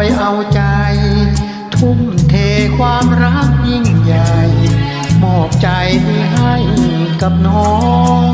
อยเอาใจ ทุ่มเทความรักยิ่งใหญ่ มอบใจให้กับน้อง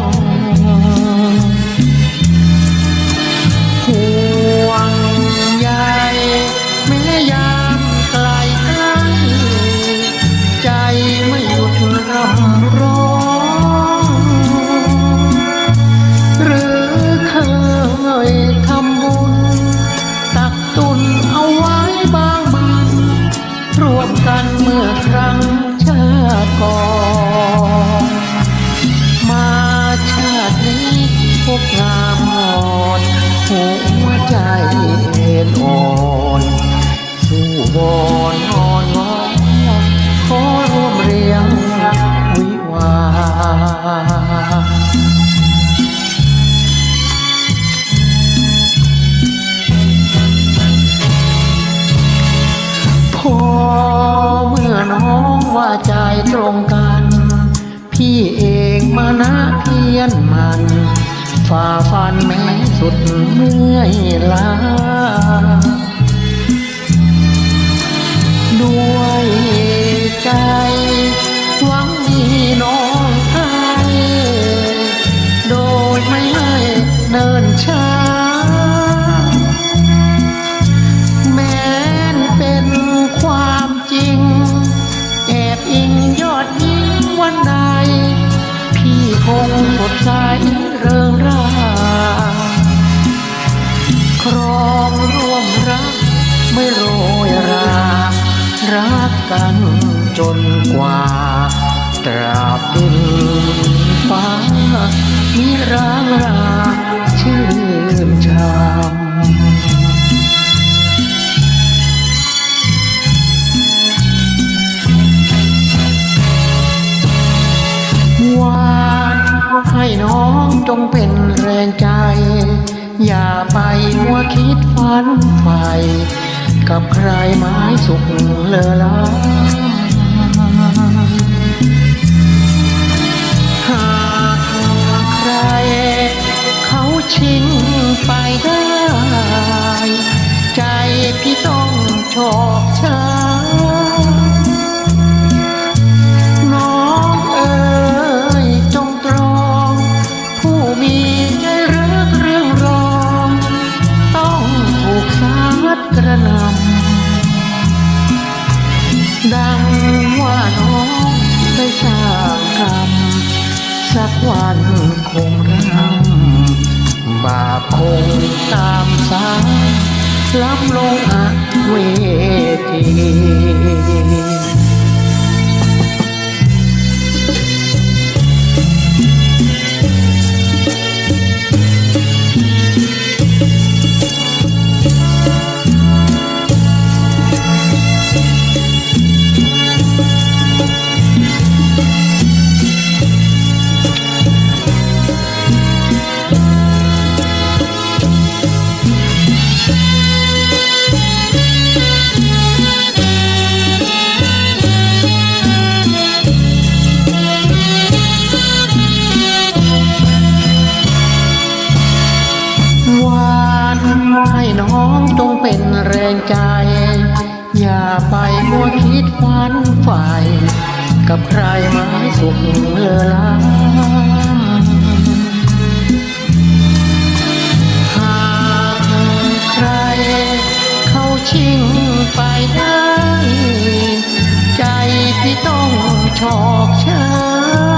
กอนมาชาตินี้พบงามอ่อนหัวใจเอ็นอ่อนสู้วอนอ่อนวอนขอร่วมเรียงวิวาพอเมื่อน้อง ว่าใจตรงกัน พี่เองมานะเพียนมันฝ่าฟันแม้สุดเมื่อยล้าดู ใสเริงร่าครองร่วมรักไม่โรยรา รักกันจนกว่า ตราบดินฟ้ามีร้างราชื่นชม น้องจงเป็นแรงใจ อย่าไปมัวคิดฝันใฝ่กับใครไม้สุขเลอลา ดังว่าน้องได้สร้างกรรมสักวันคงรำบาปคงตามสายล้ำลงอเวที จงเป็นแรงใจ อย่าไปมัวคิดฝันฝ่าย กับใครม้สุขเลอลาหากใครเขาชิงไปได้ ใจพี่ต้องชอกช้ำ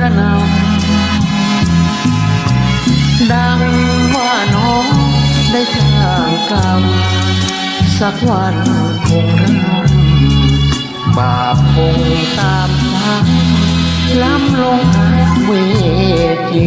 ระนำดังว่าน้องได้สร้างกรรม สักวันคงร่ำบาปคงตามทังล้ำลงเวที